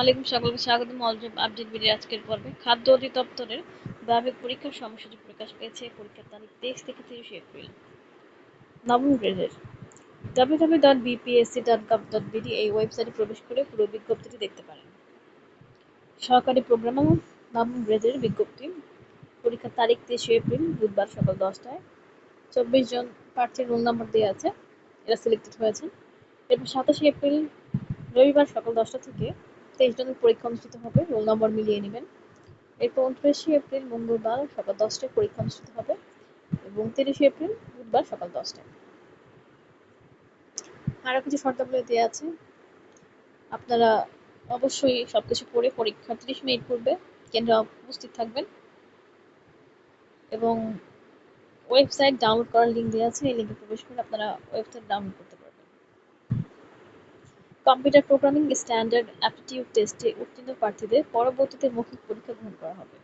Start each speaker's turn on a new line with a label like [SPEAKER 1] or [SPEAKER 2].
[SPEAKER 1] আলাইকুম, সকলকে স্বাগতম অলজব আপডেট ভিডিও আজকের পর্বে। খাদ্য অধিদপ্তরের পরীক্ষার সময়সূচি প্রকাশ পেয়েছে পরীক্ষার তারিখ তেইশ থেকে এপ্রিল। নবম গ্রেডের। www.bpsc.gov.bd এই ওয়েবসাইটে প্রবেশ করে পুরো বিজ্ঞপ্তিটি দেখতে পারেন। সহকারী প্রোগ্রামার, নবম গ্রেডের বিজ্ঞপ্তি। পরীক্ষার তারিখ তেইশে এপ্রিল, বুধবার সকাল দশটায়। চব্বিশ জন প্রার্থীর রোল নাম্বার দেওয়া আছে, এরা সিলেক্টেড হয়েছে এরপর সাতাশে এপ্রিল, রবিবার সকাল দশটা থেকে তেইশ জনের পরীক্ষা অনুষ্ঠিত হবে, রোল নম্বর মিলিয়ে নেবেন। এরপর উনত্রিশে এপ্রিল মঙ্গলবার সকাল দশটায় পরীক্ষা অনুষ্ঠিত হবে এবং তিরিশে এপ্রিল বুধবার সকাল দশটায়। আরও কিছু শর্তাবলী দেওয়া আছে। আপনারা অবশ্যই সবকিছু পড়ে পরীক্ষা তিরিশ মিনিট পূর্বে কেন্দ্রে উপস্থিত থাকবেন এবং ওয়েবসাইট ডাউনলোড করার লিঙ্ক দেওয়া আছে, এই লিঙ্কে প্রবেশ করে আপনারা ওয়েবসাইট ডাউনলোড করতে পারবেন। কম্পিউটার প্রোগ্রামিং স্ট্যান্ডার্ড অ্যাপটিটিউড টেস্টে উত্তীর্ণ প্রার্থীদের পরবর্তীতে মৌখিক পরীক্ষা গ্রহণ করা হবে।